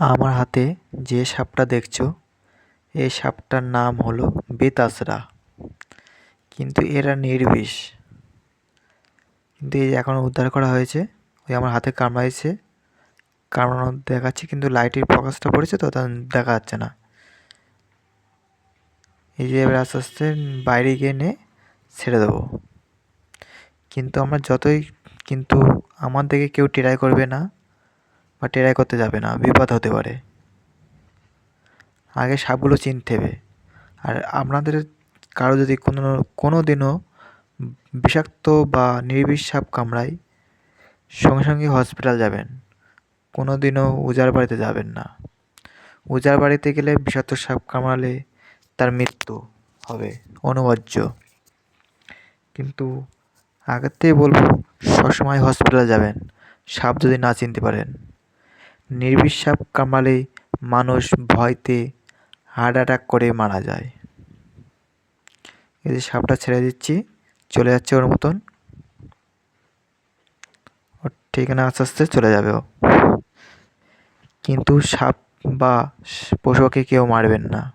আমার হাতে যে সাপটা দেখছ এই সাপটার নাম হলো বেতাসরা। কিন্তু এরা নির্বিষ। কিন্তু এই এখন উদ্ধার করা হয়েছে, ওই আমার হাতে কামড়াইছে। কামড়ানো দেখাচ্ছে, কিন্তু লাইটের ফোকাসটা পড়েছে তো, তা দেখা যাচ্ছে না। এই যে এবার আস্তে আস্তে বাইরে গিয়ে নে ছেড়ে দেবো। কিন্তু আমরা যতই, কিন্তু আমার দিকে কেউ ট্রাই করবে না। বা টেরাই করতে যাবে না, বিপদ হতে পারে। আগে সাপগুলো চিনতে হবে। আর আপনাদের কারও যদি কোনো কোনো দিনও বিষাক্ত বা নির্বিষ সাপ কামড়ায়, সঙ্গে সঙ্গে হসপিটাল যাবেন। কোনো দিনও উজার বাড়িতে যাবেন না। উজাড় বাড়িতে গেলে বিষাক্ত সাপ কামড়ালে তার মৃত্যু হবে, অনিবার্য। কিন্তু আগের থেকে বলব, সবসময় হসপিটালে যাবেন। সাপ যদি না চিনতে পারেন। নির্বিষ সাপ মানুষ ভয়তে হার্ট অ্যাটাক করে মারা যায়। এই যে সাপটা ছেড়ে দিচ্ছি, চলে যাচ্ছে ওর মতন। ওর ঠিকানা আস্তে আস্তে চলে যাবে ও। কিন্তু সাপ বা পশুকে কেউ মারবেন না।